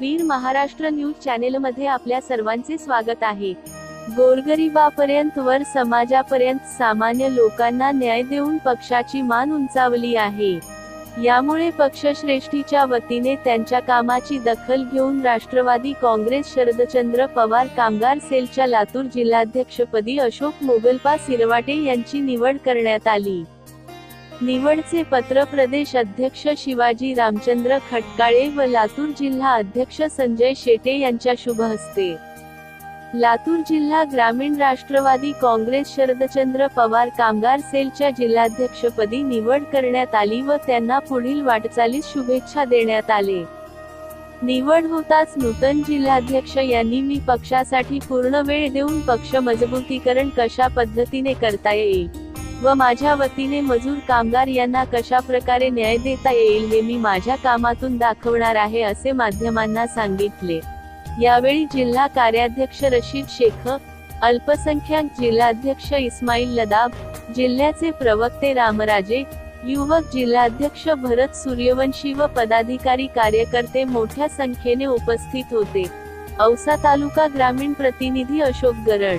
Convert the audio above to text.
वीर Maharashtra news चॅनेलमध्ये आपल्या सर्वांचे स्वागत आहे. गोरगरिबापर्यंत वर समाजापर्यंत सामान्य लोकांना न्याय देऊन पक्षाची मान उंचावली आहे. यामुळे पक्षश्रेष्ठीच्या वतीने त्यांच्या कामाची दखल घेऊन राष्ट्रवादी काँग्रेस शरदचंद्र पवार कामगार सेलच्या लातूर जिल्हाध्यक्षपदी अशोक मोगलपा सिरवाटे यांची निवड करण्यात आली. निवडचे पत्र प्रदेश अध्यक्ष शिवाजी रामचंद्र खटकाळे व लातूर जिल्हा अध्यक्ष संजय शेटे यांच्या शुभ हस्ते लातूर जिल्हा ग्रामीण राष्ट्रवादी काँग्रेस शरदचंद्र पवार कामगार सेलच्या जिल्हाध्यक्षपदी निवड करण्यात आली व त्यांना पुढील वाटचालीस शुभेच्छा देण्यात आले. निवड होताच नूतन जिल्हाध्यक्ष यांनी मी पक्षासाठी पूर्ण वेळ देऊन पक्ष मजबूतीकरण कशा पद्धतीने करता येईल? व माझ्या वतीने मजूर कामगार यांना कशा प्रकारे न्याय देता येईल हे मी माझ्या कामातून दाखवणार आहे असे माध्यमांना सांगितले. यावेळी जिल्हा कार्याध्यक्ष रशीद शेख अल्पसंख्याक जिल्हाध्यक्ष इस्माईल लदाब जिल्ह्याचे प्रवक्ते रामराजे युवक जिल्हाध्यक्ष भरत सूर्यवंशी व पदाधिकारी कार्यकर्ते मोठ्या संख्येने उपस्थित होते. औसा तालुका ग्रामीण प्रतिनिधी अशोक गरड.